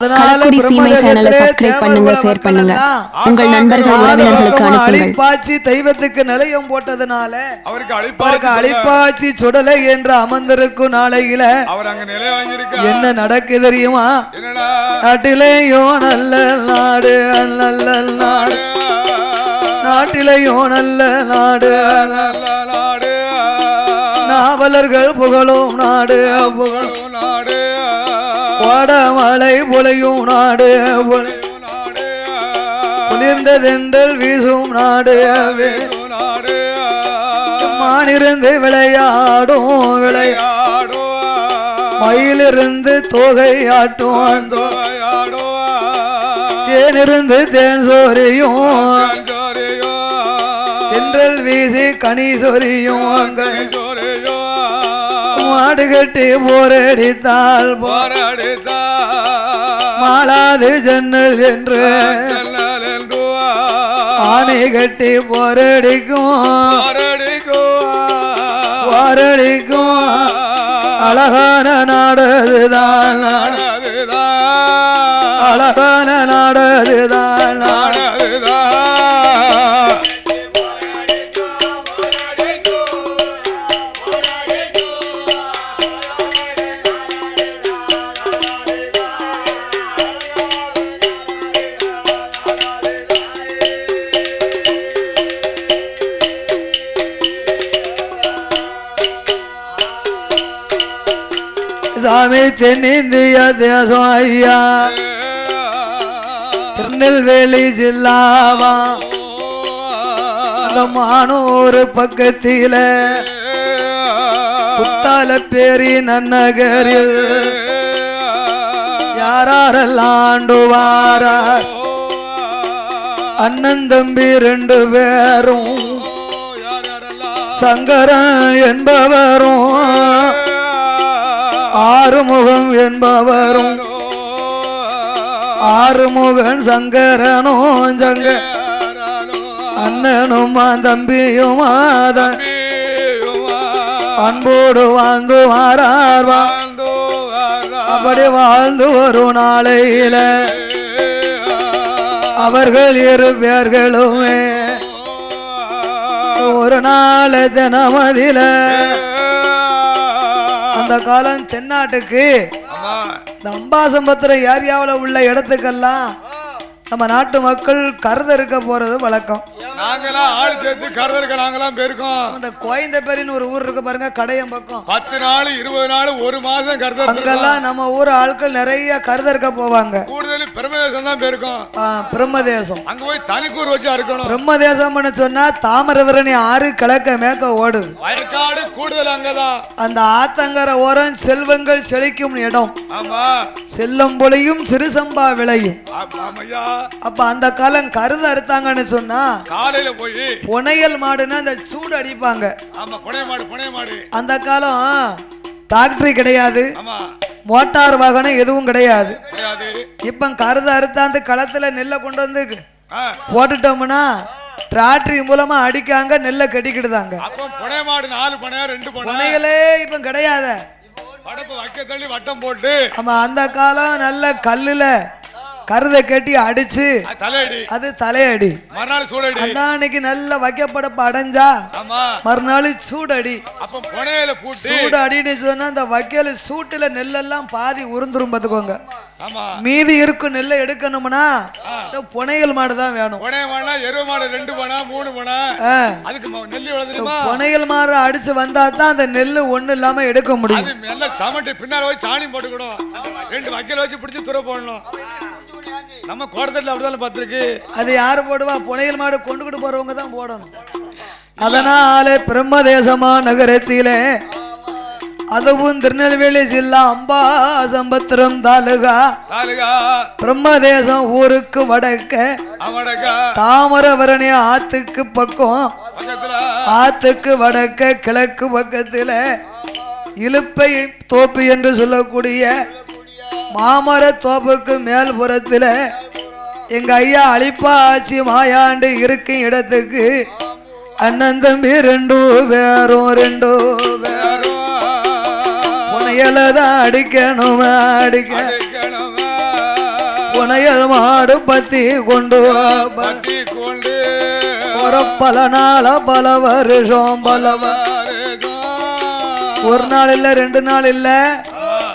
களக்குடி சீமை சேனலை சப்ஸ்கிரைப் பண்ணுங்க ஷேர் பண்ணுங்க. உங்கள் நண்பர்கள் உறவினர்களுக்கு அனுப்புங்கள். அழிப்பாச்சி தெய்வத்துக்கு நிலையம் போட்டதுனால அவருக்கு அழிப்பாச்சு சுடலை என்று அமர்ந்திருக்கும் நாளையில அவர் அங்க நிலை வாங்கியிருக்க என்ன நடக்கு தெரியுமா? நாட்டிலேயோ நல்ல நாடு நல்ல நாடு. நாட்டிலேயோ நல்ல நாடு. நல்ல நாடு. நாவலர்கள் புகழும் நாடு புகழும் நாடு. வடமலை புலையும் நாடு. புலை- குளிர்ந்த வீசும் நாடு. மானிருந்து விளையாடும் விளை. மயிலிருந்து தோகை தேனிருந்து தேன் சோறியும் தென்றல் வீசி கனி சொரியும். அங்கள் மாடு கட்டி போரடித்தால் போ- மாளாது ஜன்னல் என்று ஆணை கட்டி போரடிக்கும். போரடிக்கும். அழகான நாடதுதான் அழகான நாடதுதான் நாடு சாமி தென்னிந்திய தேசம் ஐயா திருநெல்வேலி ஜில்லாவா. மானூர் பக்கத்தில புத்தால பேரி நன்னகரில் யாரெல்லாம் அண்ணன் தம்பி ரெண்டு பேரும். சங்கரன் என்பவரும். ஆறுமுகம் என்பவரும் ஆறுமுகன் சங்கரனும் சங்க அண்ணனும் தம்பியும் மாதன் அன்போடு வாழ்ந்து மாறார்வா அப்படி வாழ்ந்து ஒரு நாளையில அவர்கள் இரு பேர்களுமே ஒரு நாள் தினமதில அந்த காலம் தென்னாட்டுக்கு. இந்த அம்பாசம்பத்திரம் ஏரியாவில் உள்ள இடத்துக்கெல்லாம் நம்ம நாட்டு மக்கள் கருத இருக்க போறது வழக்கம். நாங்கெல்லாம் ஆள் சேர்த்து கருதருக்கு நாங்கெல்லாம் போயிருக்கோம் அந்த கோயந்தப்பேரின்னு ஒரு ஊர் இருக்கு பாருங்க கடையம் பக்கம். பத்து நாள் இருபது நாள் ஒரு மாசம் கருதர் அங்கெல்லாம் நம்ம ஊர் ஆட்கள் நிறைய கருத இருக்க போவாங்க. கூடுதல் பிரமதேசம் தான் போயிருக்கோம் பிரம்மதேசம். அங்க போய் தனிக்கூர் வச்சு அறுக்கணும். பிரம்மதேசம்னு சொன்னா தாமிரபரணி ஆறு கிழக்க மேக்க ஓடுது. வயற்காடு கூடுதல் அங்கதான். அந்த ஆத்தங்கர ஓரம் செல்வங்கள் செழிக்கும் இடம். ஆமா. செல்லம் பொழியும் சிறுசம்பா விளையும். அப்ப அந்த காலம் கருத அறுத்தாங்கன்னு சொன்னா காலையில போய் புனையல் மாடுன்னா அந்த சூடு அடிப்பாங்க. ஆமா புனைய மாடு புனைய மாடு. அந்த காலம் டாக்டரி கிடையாது. மோட்டார் வாகனம் எதுவும் கிடையாது. இப்ப கருத அறுத்தாந்து களத்துல நெல்லை கொண்டு வந்து போட்டுட்டோம்னா டிராக்டரி மூலமா அடிக்காங்க நெல்லை கட்டிக்கிடுதாங்க புனையலே இப்ப கிடையாது. வட்டம் போட்டு. ஆமா அந்த காலம் நல்ல கல்லுல கருதை கட்டி அடிச்சு அது தலையடி. அது தலையடி. மறுநாள் சூடடி. அன்னைக்கு நல்ல வைக்கப்படப்ப அடைஞ்சா மறுநாள் சூடடி. அப்ப புனையில பூட்டி. சூடு அடின்னு சொன்னா அந்த வைக்கல் சூட்டுல நெல்லெல்லாம் பாதி உருந்துரும் பார்த்துக்கோங்க. ஆமா மீதி இருக்கும் நெல்லை எடுக்கணும்னா புனையல் மாடு தான் வேணும். எருவ மாடு ரெண்டு மூணு பணா ஆ. அதுக்கு வளர்ந்துருமா புனையல் மாடு அடிச்சு வந்தா தான் அந்த நெல்லு ஒண்ணு இல்லாம எடுக்க முடியும். நல்ல சமட்டி பின்னால வச்சு சாணி போட்டுக்கணும். ரெண்டு வக்கீல வச்சு பிடிச்சு துற போடணும். நம்ம கோடத்தட்டில் அப்படிதான் பார்த்துருக்கு அது யாரு போடுவா? புனையல் மாடு கொண்டுகிட்டு போறவங்க தான் போடணும். அதனால பிரம்மதேசமா நகரத்திலே அதுவும் திருநெல்வேலி ஜில்லா அம்பா சம்பத்திரம் தாலுகா. பிரம்மதேசம் ஊருக்கு வடக்க. தாமிரபரணி ஆத்துக்கு பக்கம். ஆத்துக்கு வடக்க கிழக்கு பக்கத்துல. இலுப்பை தோப்பு என்று சொல்லக்கூடிய மாமர தோப்புக்கு மேல் புறத்துல எங்க ஐயா அழிப்பா ஆச்சி மாயாண்டு இருக்கும் இடத்துக்கு அண்ணன் தம்பி ரெண்டு பேரும் ரெண்டு பேரும். புனையல தான் அடிக்கணும் அடிக்க. அடிக்கணுமா? புனையல் மாடு பத்தி கொண்டு வா. பத்தி கொண்டு. ஒரு பல நாள பல வருஷம். ஒரு நாள் இல்ல ரெண்டு நாள் இல்ல.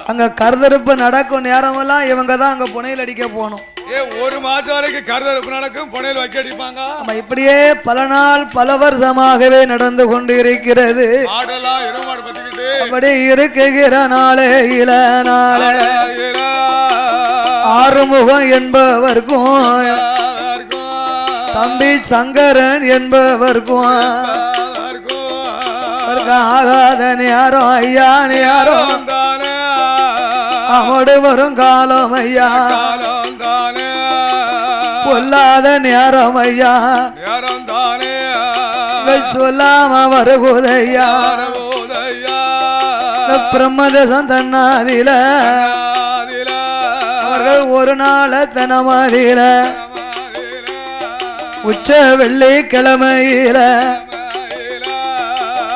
அங்க கருதறுப்பு நடக்கும் நேரமெல்லாம் இவங்க தான் அங்க புனையல் அடிக்க போகணும். ஏ ஒரு மாசம் வரைக்கும் கருதறுப்பு நடக்கும் புனையல் வைக்க அடிப்பாங்க? நம்ம இப்படியே பல நாள் பல வருஷமாகவே நடந்து கொண்டு இருக்கிறது. அப்படி இருக்குகிற நாளே இள நாளே. ஆறுமுகம் என்பவர்க்கும் தம்பி சங்கரன் என்பவர்க்கும் அவருக்கு ஆகாத நேரம் ஐயா நேரம் அவடு வரும் காலம் ஐயா. பொல்லாத நேரம் ஐயா. சொல்லாம வருகுதையா. இந்த பிரம்மதேசம் தன்னாதில அவர்கள் ஒரு நாள தனமாதில. உச்ச வெள்ளி கிழமையில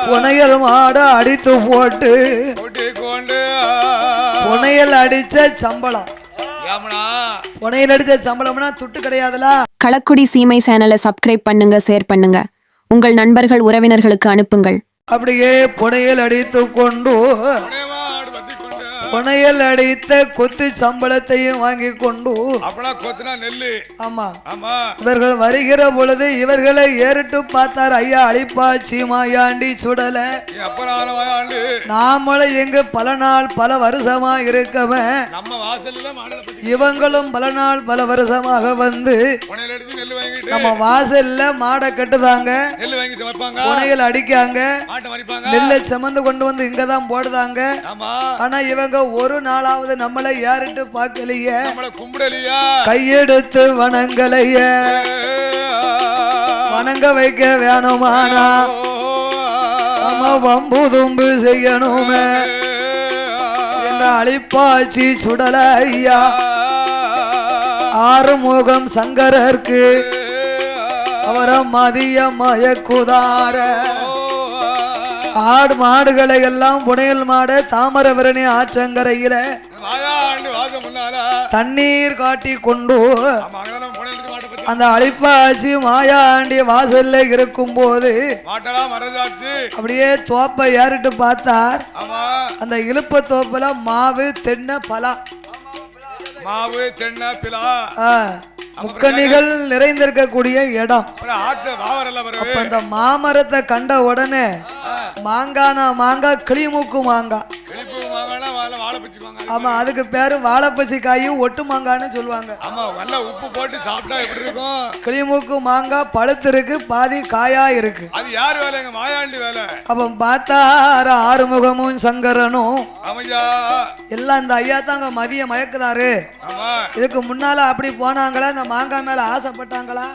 புனையல் மாடு அடித்து போட்டு புனையல் அடிச்ச சம்பளம். புனையல் அடிச்ச சம்பளம்னா துட்டு கிடையாதுல. களக்குடி சீமை சேனலை சப்ஸ்கிரைப் பண்ணுங்க ஷேர் பண்ணுங்க. உங்கள் நண்பர்கள் உறவினர்களுக்கு அனுப்புங்கள். அப்படியே புனையில் அடித்து கொண்டு புனையல் அடித்த கொத்து சம்பளத்தையும் வாங்கி கொண்டு அப்பனா கொத்துனா நெல்லு. ஆமா. ஆமா. இவர்கள் வருகிற பொழுது இவர்களை ஏறிட்டு பார்த்தார். ஐயா அழிப்பாச்சி மாயாண்டி சுடல. நாமளும் எங்க பல நாள் பல வருஷமா இருக்கவன். இவங்களும் பல நாள் பல வருஷமாக வந்து நம்ம வாசல்ல மாடை கட்டுதாங்க. புனையல் அடிக்காங்க. நெல்லை சுமந்து கொண்டு வந்து இங்கதான் போடுதாங்க. ஆனா இவங்க ஒரு நாளாவது நம்மளை யாருட்டு பார்க்கலையே? கும்பிடலையா? கையெடுத்து வணங்கலைய. வணங்க வைக்க வேணுமானா? நம்ம வம்பு தும்பு செய்யணுமே. என்ற அழிப்பாச்சி சுடல ஐயா? ஆறுமுகம் சங்கரர்க்கு அவரை மதிய மயக்குதார. ஆடு மாடுகளை எல்லாம் புனையல் மாட தாமரபரணி ஆற்றங்கரையில தண்ணீர் காட்டி கொண்டு அந்த அழிப்பாச்சி மாயாண்டி வாசல்ல இருக்கும்போது மாட்டெல்லாம் மறந்தாச்சு அப்படியே தோப்பை ஏறிட்டு பார்த்தார். அந்த இழுப்ப தோப்புல மாவு தென்னை பலா. மாவு தென்னை பிலா. முக்கணிகள் நிறைந்திருக்கக்கூடிய இடம். அப்ப இந்த மாமரத்தை கண்ட உடனே மாங்கானா மாங்காய் கிளிமூக்கு மாங்காய். ஆமா அதுக்கு பேரு வாழைப்பசி காயும் ஒட்டு மாங்கான்னு சொல்லுவாங்க. ஆமா நல்லா உப்பு போட்டு சாப்பிட்டா எப்படி இருக்கும்? கிளிமூக்கு மாங்காய் பழுத்து இருக்கு பாதி காயா இருக்கு. அது யார் வேலை? எங்க மாயாண்டி வேலை. அப்ப பார்த்தார ஆறுமுகமும் சங்கரனும். ஆமையா எல்லாம் இந்த ஐயா தாங்க மதிய மயக்குதாரு. ஆமா. இதுக்கு முன்னால அப்படி போனாங்களா? இந்த மாங்காய் மேல ஆசைப்பட்டாங்களா?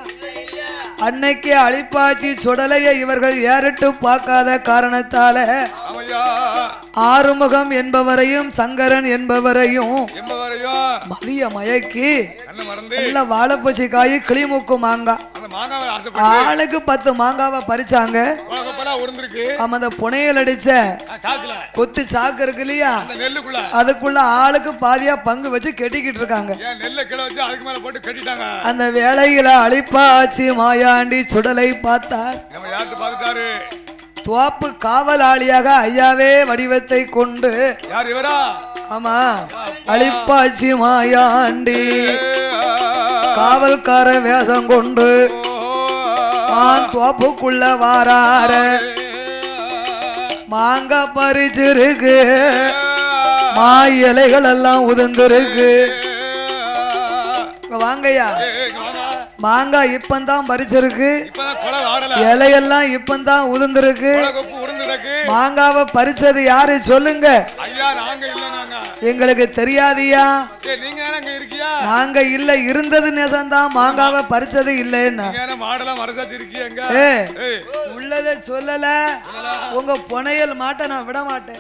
அன்னைக்கு அழிப்பாச்சி சுடலைய இவர்கள் ஏறிட்டு பார்க்காத காரணத்தால. ஆறுமுகம் என்பவரையும் சங்கரன் என்பவரையும் மதிய மயக்கி நல்ல வாழைப்பூச்சி காய் கிளிமுக்கு மாங்காய் ஆளுக்கு பத்து மாங்காவை பறிச்சாங்க. ஆமா அந்த புனையல் அடிச்ச கொத்து சாக்கு இருக்கு இல்லையா? அதுக்குள்ள ஆளுக்கு பாதியா பங்கு வச்சு கெட்டிக்கிட்டு இருக்காங்க. அந்த வேளையில அழிப்பாச்சி மாயாண்டி சுடலை பார்த்தார். துவாப்பு காவலாளியாக ஐயாவே வடிவத்தை கொண்டு ஆமா அழிப்பாச்சி மாயாண்டி. காவல்கார வேஷம் கொண்டு மான் துவாப்புக்குள்ள வாரார. மாங்காய் பறிச்சிருக்கு. மா இலைகள் எல்லாம் உதிர்ந்திருக்கு. வாங்கய்யா. மாங்காய் இப்பந்தான் பறிச்சிருக்கு. இலையெல்லாம் இப்பந்தான் உருந்துடக்கு மாங்காவை பறிச்சது யாரு? சொல்லுங்க. எங்களுக்கு தெரியாதியா? நீங்க இல்ல இருந்தது நேசம்தான் மாங்காவை பறிச்சது இல்லைன்னா. ஏ உள்ளதை சொல்லல. உங்க புனையல் மாட்டை நான் விட மாட்டேன்.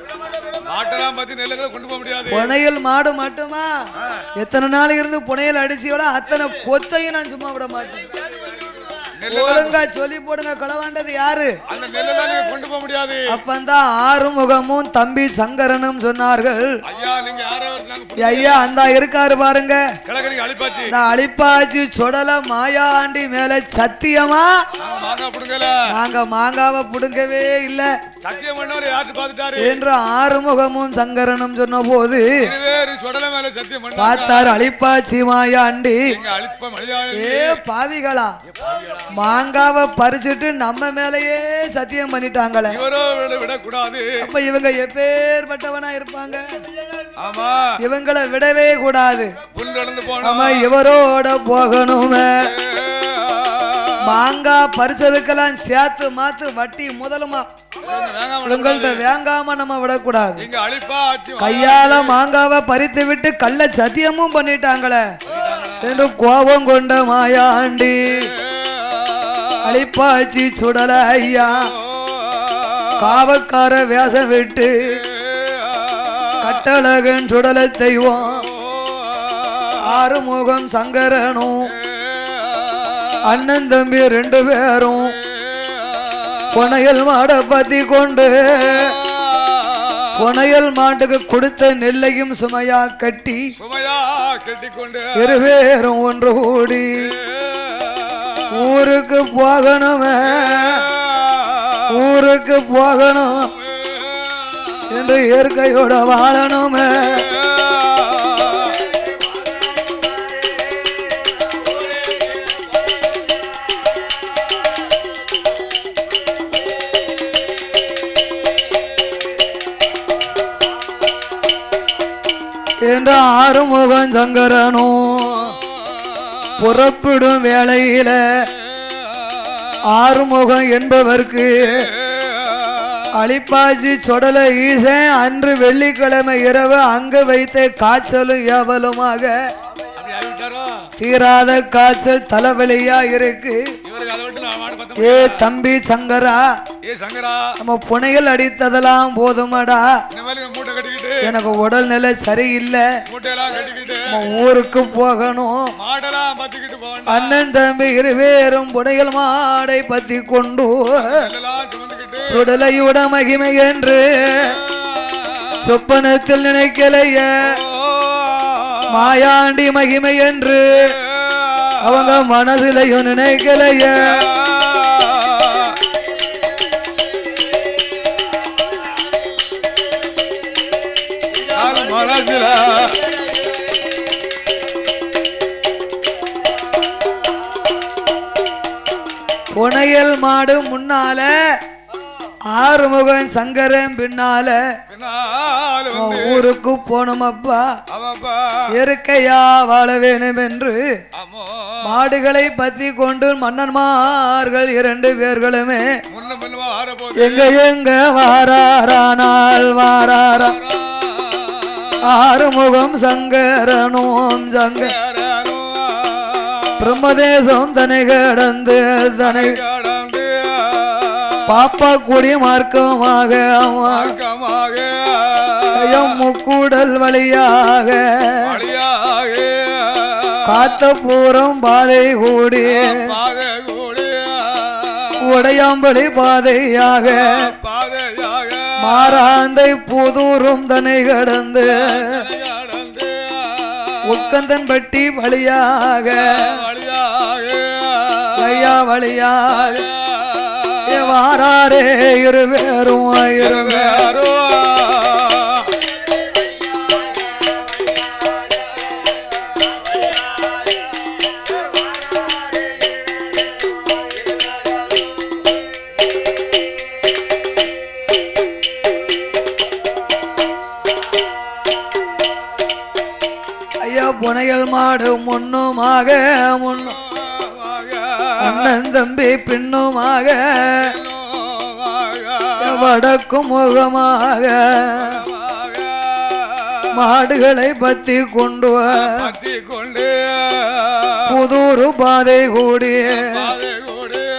புனையல் மாடு மட்டுமா? எத்தனை நாள் இருந்து புனையல் அடிச்சியோட அத்தனை கொத்தையும் நான் சும்மா விட மாட்டேன். ஒழுங்கா சொல்லி போடுங்க களவாண்டது யாரு? அந்த நெல்லெல்லாம் நீங்க கொண்டு போக முடியாது. அப்பந்தான் ஆறுமுகமும் தம்பி சங்கரனும் சொன்னார்கள். ஐயா நீங்க ஐயா அந்த இருக்காரு பாருங்க. அழிப்பாச்சு. இந்த அழிப்பாச்சி சுடல மாயாண்டி மேல சத்தியமா? நாங்க மாங்காவை புடுங்கவே இல்ல. சத்தியம் என்று ஆறுமுகமும் சங்கரனும் சொன்ன போது பார்த்தார் அழிப்பாச்சி மாயாண்டி ஏ பாவிகளா? மாங்காவை பறிச்சுட்டு நம்ம மேலேயே சத்தியம் பண்ணிட்டாங்களே. விடக்கூடாது. அப்ப இவங்க எப்பேற்பட்டவனா இருப்பாங்க? ஆமா. இவங்களை விடவே கூடாது. போனோம் இவரோட போகணுமே. மாங்காய் பறிச்சதுக்கெல்லாம் சேர்த்து மாத்து வட்டி முதலுமா. உங்கள்ட்ட வேங்காம நம்ம விடக்கூடாது. கையால மாங்காவை பறித்து விட்டு கள்ள சத்தியமும் பண்ணிட்டாங்களே. என்று கோபம் கொண்ட மாயாண்டி. அழிப்பாச்சி சுடல ஐயா காவக்கார வேஷம் விட்டு கட்டழகன் சுடல தெய்வம். ஆறுமுகம் சங்கரனும் அண்ணன் தம்பி ரெண்டு பேரும் புனையல் மாட பத்தி கொண்டு புனையல் மாட்டுக்கு கொடுத்த நெல்லையும் சுமையா கட்டி சுமையா கட்டிக்கொண்டு இருவேரும் ஒன்று கூடி ஊருக்கு போகணுமே. ஊருக்கு போகணும். என்று இயற்கையோட வாழணுமே. என்ற ஆறுமுகன் சங்கரனும் புறப்படும் வேளையில ஆறுமுகம் என்பவர்க்கு அழிப்பாச்சி சொடல ஈசன் அன்று வெள்ளிக்கிழமை இரவு அங்கு வைத்த காய்ச்சலும் ஆகிவிட்டாரோ தீராத காய்ச்சல் தலைவலியா இருக்கு. ஏ தம்பி சங்கரா ஏ சங்கரா. நம்ம புனைகள் அடித்ததெல்லாம் போதுமடா. மூட்டை கட்டிக்கிட்டு எனக்கு உடல்நிலை சரியில்லை. மூட்டையெல்லாம் கட்டிக்கிட்டு நம்ம ஊருக்கு போகணும். மாடெல்லாம் பத்திக்கிட்டு அண்ணன் தம்பி இருவேரும் புனைகள் மாடை பத்தி கொண்டு சுடலையுட மகிமை என்று சொப்பனத்தில் நினைக்கலைய. மாயாண்டி மகிமை என்று அவங்க மனதிலையும் நினைக்கலைய. புனையல் மாடு முன்னால ஆறுமுகன் சங்கரன் பின்னால. ஊருக்கு போனோமப்பா அவப்பா. இயற்கையா வாழ வேணும் என்று மாடுகளை பத்தி கொண்டு மன்னன்மார்கள் இரண்டு பேர்களுமே எங்க எங்க வாராரானால் வாராரா. ஆறுமுகம் சங்கரனோம் சங்க பிரம்மதேசம் தனை கடந்து தனை பாப்பா கூடி மார்க்கமாக மார்க்கமாக. முக்கூடல் வழியாக. காத்த பூரம் பாதை கூடி. கூடிய உடையாம்பலி பாதையாக. மாறாந்தை புதூரும் தனை கடந்து. உட்கந்தன் பட்டி வழியாக. வழியாக. வாராரே இருவேரும் இருவே யாரோ ஐயா புனையல் மாடு முன்னுமாக முன்னும் அண்ணன் தம்பி பின்னுமாக வடக்கும் முகமாக மாடுகளை பத்தி கொண்டு கொண்டு புதூரு பாதை கூடி. பாதை கூடிய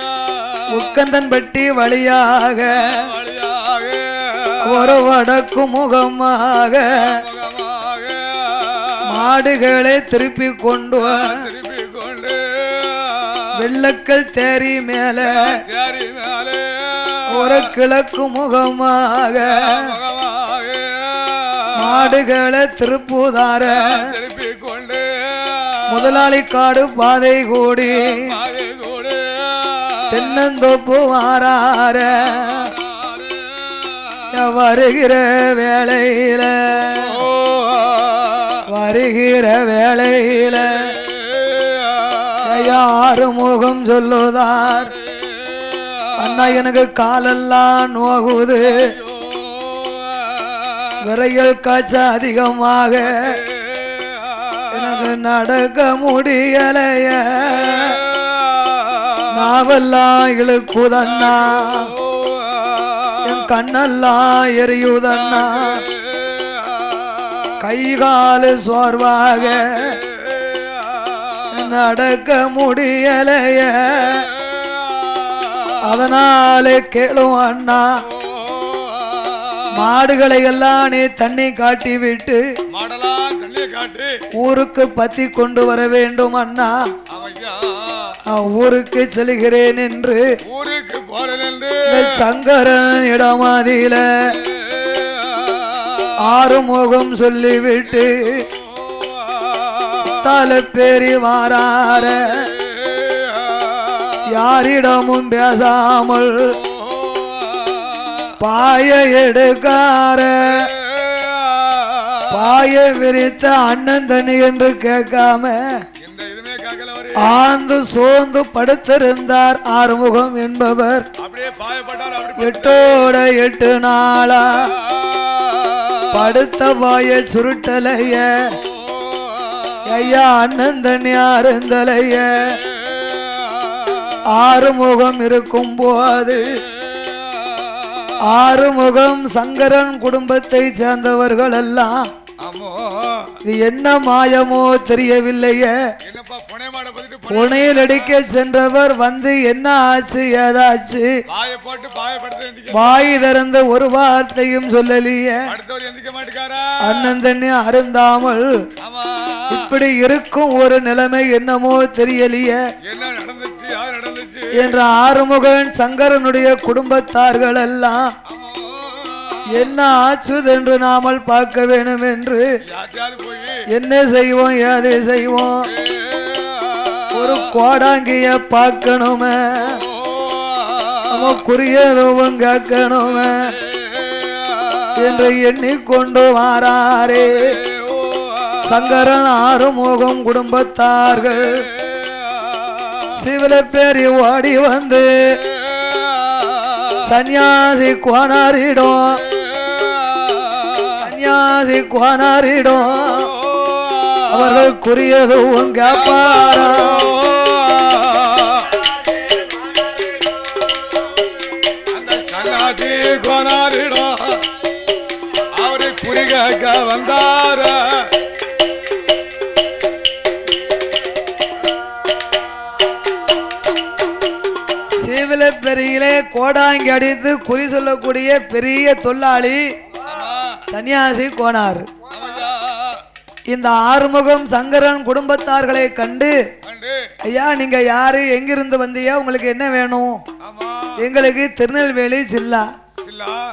உட்கந்தன் பட்டி வழியாக ஒரு வடக்கு முகமாக முகமாக மாடுகளை திருப்பி கொண்டு வா. திருப்பி கொண்டு வெள்ளக்கள் தேரி மேல தேரி மேலே. ஒரு கிழக்கு முகமாக மாடுகளை திருப்புதார திருப்பி கொண்டு முதலாளி காடு பாதை கூடி பாதை கூடு. தென்னந்தோப்பு வாரார வருகிற வேளையில வருகிற வேளையில யாரு முகம் சொல்லுதார். அண்ணா எனக்கு காலெல்லாம் நோகுது. விரையல் காய்ச்சல் அதிகமாக. எனக்கு நடக்க முடியலைய. நாவெல்லாம் இழுக்குதண்ணா. என் கண்ணெல்லாம் எரியுதண்ணா. கை காலு சோர்வாக. நடக்க முடியலைய. அதனாலே கேளும் அண்ணா மாடுகளை எல்லாம் நீ தண்ணி காட்டி விட்டு ஊருக்கு பத்தி கொண்டு வர வேண்டும் அண்ணா. ஊருக்கு செல்கிறேன் என்று சங்கரன் இடமாதியில ஆறுமுகம் சொல்லிவிட்டு தலை பேரி வாரார யாரிடமும் பேசாமல் பாய எடுக்கார. பாய விரித்த அண்ணன் தண்ணி என்று கேட்காம ஆந்து சோர்ந்து படுத்திருந்தார் ஆறுமுகம் என்பவர். எட்டோட எட்டு நாளா படுத்த பாய சுருட்டலைய. ஐயா அண்ணந்தன் யாருந்தலைய அருந்தலைய ஆறுமுகம் இருக்கும் போது ஆறுமுகம் சங்கரன் குடும்பத்தை சேர்ந்தவர்கள் எல்லாம் இது என்ன மாயமோ தெரியவில்லையே. புனையில் அடிக்க சென்றவர் வந்து என்ன ஆச்சு ஏதாச்சு? வாய் திறந்த ஒரு வார்த்தையும் சொல்லலையே. அண்ணன் தண்ணி அருந்தாமல் இப்படி இருக்கும் ஒரு நிலைமை என்னமோ தெரியலையே. என்ற ஆறுமுகன் சங்கரனுடைய குடும்பத்தார்கள் எல்லாம் என்ன ஆச்சுதென்று நாமல் பார்க்க வேணும் என்று என்ன செய்வோம் ஏது செய்வோம்? ஒரு கோடாங்கிய பார்க்கணுமே. அவன் குறியதுவும் கேட்கணுமே என்று எண்ணிக்கொண்டு வாராரே. சங்கரன் ஆறுமுகம் குடும்பத்தார்கள். சிவல பேரி ஓடி வந்து சன்னியாசி கோனாரிடும் சன்னியாசி கோனாரிடும் அவர்கள் அந்த சங்காதி கோனாரிடம் அவரை வந்தார சிவில பெரியிலே கோடாங்கி அடித்து குறி சொல்லக்கூடிய பெரிய தொல்லாளி சன்னியாசி கோனார். இந்த ஆறுமுகம் சங்கரன் குடும்பத்தார்களை கண்டு ஐயா நீங்க யாரு? எங்கிருந்து வந்தீங்க? உங்களுக்கு என்ன வேணும்? எங்களுக்கு திருநெல்வேலி ஜில்லா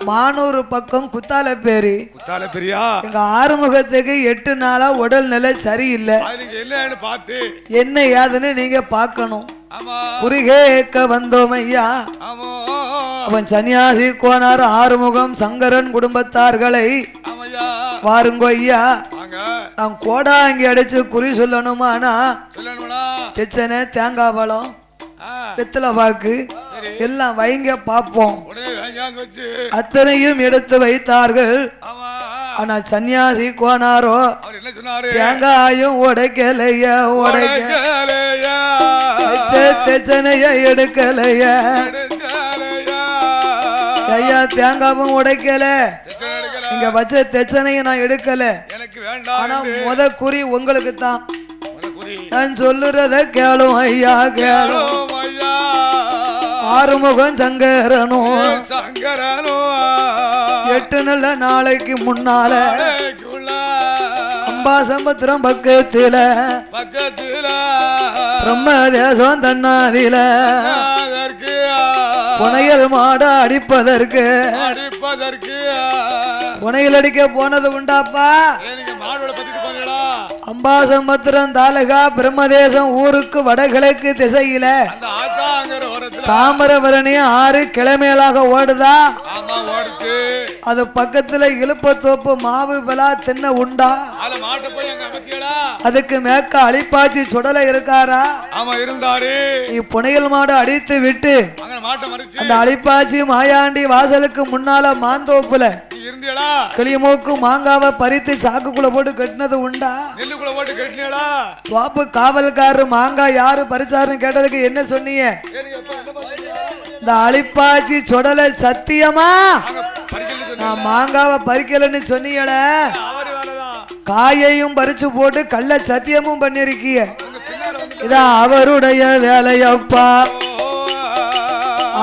மானூர் பக்கம் குத்தாலப்பேரி. குத்தால பெரியா எங்க ஆறுமுகத்துக்கு எட்டு நாளா உடல் நிலை சரியில்லை. என்ன ஏதுன்னு நீங்க பார்க்கணும். ஆமா. குறிகேக்க வந்தோம் ஐயா. அவன் சன்னியாசி கோனார் ஆறுமுகம் சங்கரன் குடும்பத்தார்களை வாருங்கோ ஐயா. நான் கோடாங்கி அடிச்சு குறி சொல்லணுமானா? தெச்சனை தேங்காய் பழம் வெத்தலை பாக்கு எல்லாம் வைங்க பார்ப்போம். அத்தனையும் எடுத்து வைத்தார்கள். ஆனா சன்னியாசி கோனாரோ தேங்காயும் உடைக்கலைய உடைக்க உடைக்கலையா, எடுக்கலையா. ஐயா தேங்காவும் உடைக்கல. இங்க வச்ச தெச்சனையும் நான் எடுக்கல. ஆனா முத குறி உங்களுக்கு தான். நான் சொல்லுறத கேளும் ஐயா கேளும். ஆறுமுகம் சங்கரனும் சங்கரனோ. எட்டு நல்ல நாளைக்கு முன்னால. அம்பாசமுத்திரம் பக்கத்தில. பக்கத்துல. பிரம்ம தேசம் தன்னாதில. அதற்கு புனையல் மாட அடிப்பதற்கு. அடிப்பதற்கு. புனையல் அடிக்க போனது உண்டாப்பா? எனக்கு மாடோட போனீங்களா அம்பாசமுத்திரம் தாலுகா பிரம்மதேசம் ஊருக்கு வடகிழக்கு திசையில தாமிரபரணி ஆறு கிழமையிலாக ஓடுதா? அது பக்கத்துல இழுப்பத்தோப்பு மாவு விழா தின்ன உண்டா? அதுக்கு மேற்க அழிப்பாச்சி சுடலை இருக்காரா? ஆமா இருந்தாரு. புனையல் மாடு அடித்து விட்டு அந்த அழிப்பாச்சி மாயாண்டி வாசலுக்கு முன்னால மாந்தோப்புல இருந்தியடா. கிளிமூக்கு மாங்காவை பறித்து சாக்குக்குள்ள போட்டு கட்டினது உண்டா? நெல்லுக்குள்ள போட்டு கட்டினியடா துவாப்பு காவல்காரரு மாங்காய் யாரு பறிச்சாருன்னு கேட்டதுக்கு என்ன சொன்னீங்க? இந்த அழிப்பாச்சி சுடலை சத்தியமா? நான் மாங்காவை பறிக்கலன்னு சொன்னீங்கள. காயையும் பறிச்சு போட்டு கள்ள சத்தியமும் வந்து இதான் அவருடைய வேலையப்பா.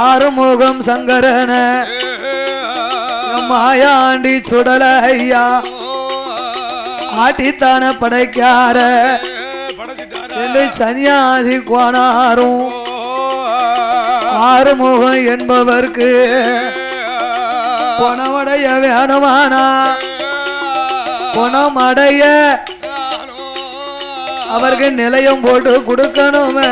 ஆறுமுகம் சங்கரன. மாயாண்டி சுடல ஐயா ஆட்டித்தான படைக்கார. என்று சன்னியாசி கோணாரும் ஆறுமுகம் என்பவர்க்கு குணமடைய வேணுமானா? குணமடைய அவருக்கு நிலையம் போட்டு கொடுக்கணுமே.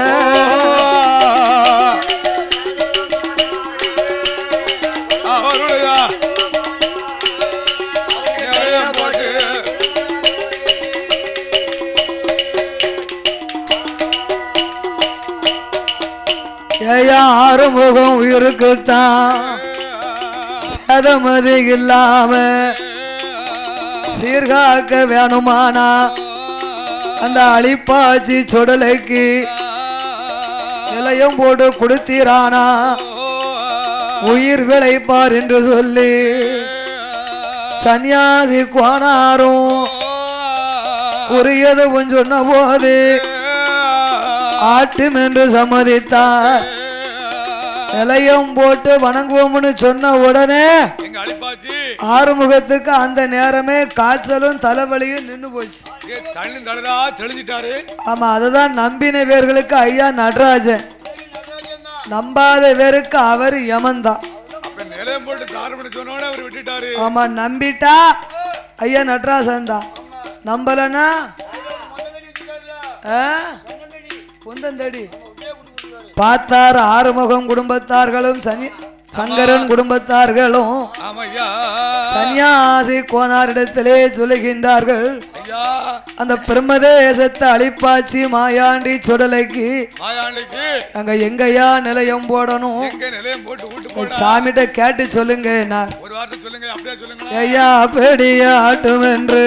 ஏயா முகம் உயிருக்குத்தான். சதமதி இல்லாம சீர்காக்க வேணுமானா? அந்த அழிப்பாச்சி சுடலைக்கு நிலையம் போட்டு கொடுத்தீரானா? உயிர் விளைப்பார் என்று சொல்லி சன்னியாசி கோணாரும் உரியது சொன்ன போது ஆட்டும் என்று சம்மதித்தார். நிலையம் போட்டு வணங்குவோம்னு சொன்ன உடனே ஆறுமுகத்துக்கு அந்த நேரமே காய்ச்சலும் தலைவலியும் நின்னு போச்சு. தெளிஞ்சிட்டாரு. ஆமா அதுதான் நம்பின பேர்களுக்கு ஐயா நடராஜன். நம்பாத பேருக்கு அவர் அவர் விட்டுட்டாரு. ஆமா நம்பிட்டா ஐயா நடராஜன் தான். நம்பலனா? ஆ? பார்த்தார் ஆறுமுகம் குடும்பத்தார்களும் சனி சங்கரன் குடும்பத்தார்களும் சன்னியாசி கோனாரிடத்திலே சொல்லுகின்றார்கள். அந்த பிரம்மதேசத்தை அழிப்பாச்சி மாயாண்டி சுடலைக்கு நாங்க எங்கய்யா நிலையம் போடணும்? சாமிகிட்ட கேட்டு சொல்லுங்க ஐயா பெடிய ஆட்டும் என்று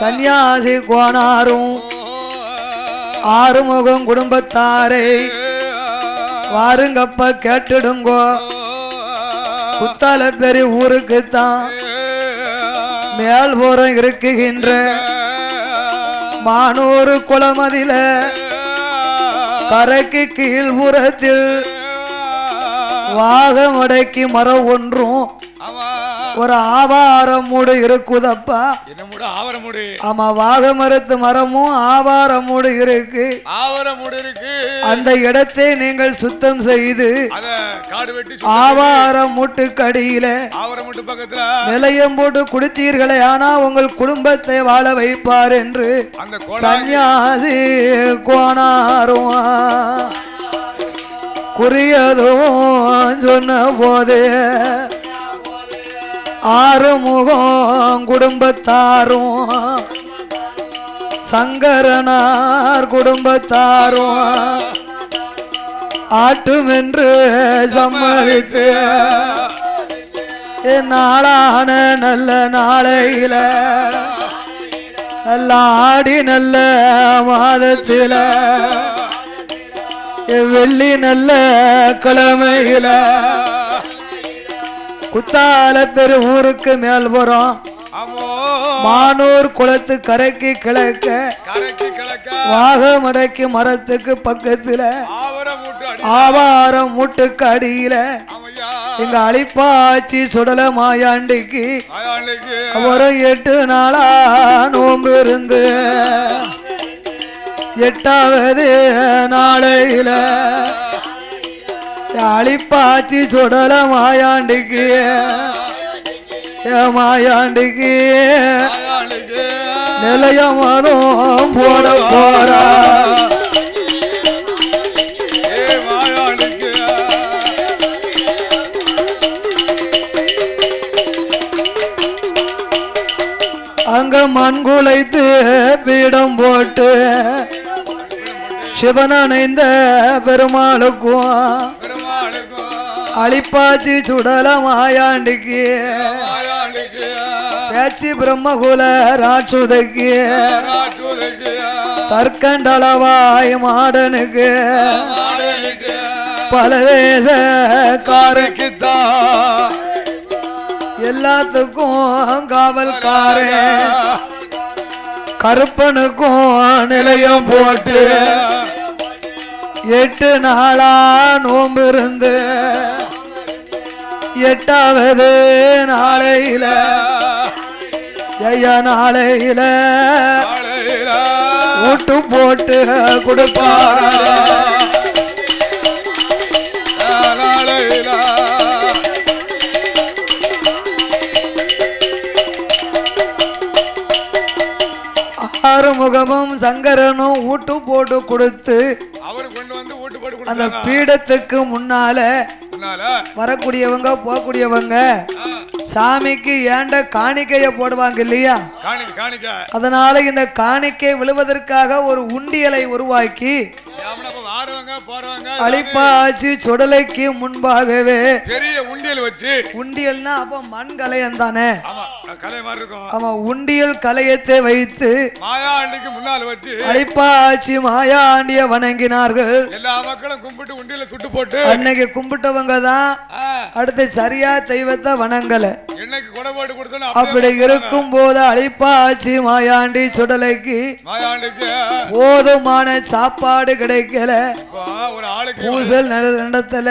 சன்னியாசி கோனாரும் ஆறுமுகம் குடும்பத்தாரை வாருங்கப்ப கேட்டுடுங்கோ. குத்தால பெரிய ஊருக்குத்தான் மேல்புறம் இருக்குகின்ற மானூறு குளமதில கரைக்கு கீழ்புறத்தில் வாகமடைக்கு மரம் ஒன்றும் ஒரு ஆவாரம் மூடு இருக்குதப்பா. என்ன மூட? ஆவர மூடு. ஆமா வாகமரத்து மரமும் ஆவாரம் மூடு இருக்கு. ஆவர மூடு இருக்கு. அந்த இடத்தை நீங்கள் சுத்தம் செய்து அத காடு வெட்டி ஆவாரம் மூட்டு பக்கத்துல. நிலையம் போட்டு குடித்தீர்களே ஆனா உங்கள் குடும்பத்தை வாழ வைப்பார் என்று சன்னியாசி கோணாரும் குறியதும் சொன்ன போது ஆறுமுகம் குடும்பத்தாரும் சங்கரனார் குடும்பத்தாரும் ஆட்டும் என்று சம்மதித்து நாளான நல்ல நாளையில நல்ல ஆடி நல்ல மாதத்தில வெள்ளி நல்ல கிழமையில குத்தால பெரு ஊருக்கு மேல்புறம் மானூர் குளத்து கரைக்கு கிழக்க வாகமடைக்கு மரத்துக்கு பக்கத்துல ஆவாரம் மூட்டுக்கு அடியில. எங்க அழிப்பாச்சி சுடல மாயாண்டிக்கு. மாயாண்டிக்கு. ஒரு எட்டு நாளா நோம்பு இருந்து. எட்டாவது நாளையில. அழிப்பாச்சி சுடல மாயாண்டிக்கு. மாயாண்டுக்கு மாயாண்டிக்கு. நிலைய மதம் போட போறா. அங்க மண் குலைத்து பீடம் போட்டு சிவனணைந்த பெருமாளுக்கும் பெருமாளுக்கும் அழிப்பாச்சி சுடல மாயாண்டிக்கு. பேச்சி பிரம்மகுல ராட்சுதைக்கு. தற்கண்டளவாய் மாடனுக்கு. பலவேச காரு காரைக்குத்தான் எல்லாத்துக்கும் காவல்காரன் கருப்பனுக்கும் நிலையம் போட்டு. எட்டு நாளா நோம்பு இருந்து. எட்டாவது நாளையில ஜெய நாளையில ஊட்டு போட்டு கொடுப்பார. ஆறுமுகமும் சங்கரனும் ஊட்டு போட்டு கொடுத்து அவரு கொண்டு வந்து வீட்டு போட்டு அந்த பீடத்துக்கு முன்னால முன்னால வரக்கூடியவங்க போகக்கூடியவங்க சாமிக்கு ஏண்ட காணிக்கைய போடுவாங்க இல்லையா? அதனால இந்த காணிக்கை விழுவதற்காக ஒரு உண்டியலை உருவாக்கி அழிப்பாச்சி சுடலைக்கு முன்பாகவே. பெரிய உண்டியல் வச்சு. உண்டியல்னா அப்ப மண் கலையம் தானே? ஆமா உண்டியல் கலையத்தை வைத்து மாயா அன்னைக்கு முன்னால் வச்சு அழிப்பாச்சி மாயாண்டிய வணங்கினார்கள். எல்லா மக்களும் கும்பிட்டு உண்டியல சுட்டு போட்டு. அன்னைக்கு கும்பிட்டவங்க தான் அடுத்து சரியா தெய்வத்தை வணங்கல. அப்படி இருக்கும் போது அழிப்பாச்சி மாயாண்டி சுடலைக்கு. மாயாண்டுக்கு போதுமான சாப்பாடு கிடைக்கல. பூசல் நட- நடத்தல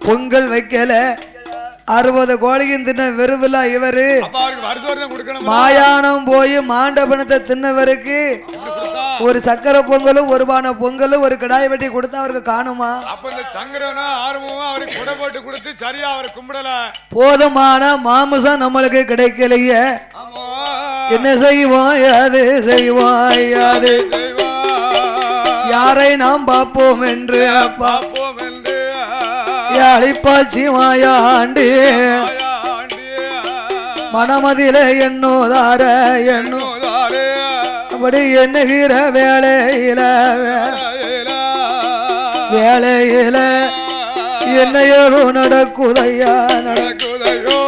பொங்கல் வைக்கல அறுபது கோழியும் தின்ன வெறுவில்லா இவரு. மாயானம் போய் மாண்டபனத்தை தின்னவருக்கு ஒரு சக்கரை பொங்கலும் ஒரு பானை பொங்கலும் ஒரு கிடாய் வெட்டி கொடுத்தா அவருக்கு காணுமா? போதுமான மாமிசம் நம்மளுக்கு கிடைக்கலையே. என்ன செய்வோம்? யாது செய்வோம்? யாது. யாரை நாம் பார்ப்போம் என்று? அப்பா பார்ப்போம் என்று அழிப்பாச்சி மனமதிலே மாயாண்டி மனமதில எண்ணு. அப்படி எண்ணுகிற வேலையில வேலையில என்னையோ நடக்குதையா நடக்குதையோ?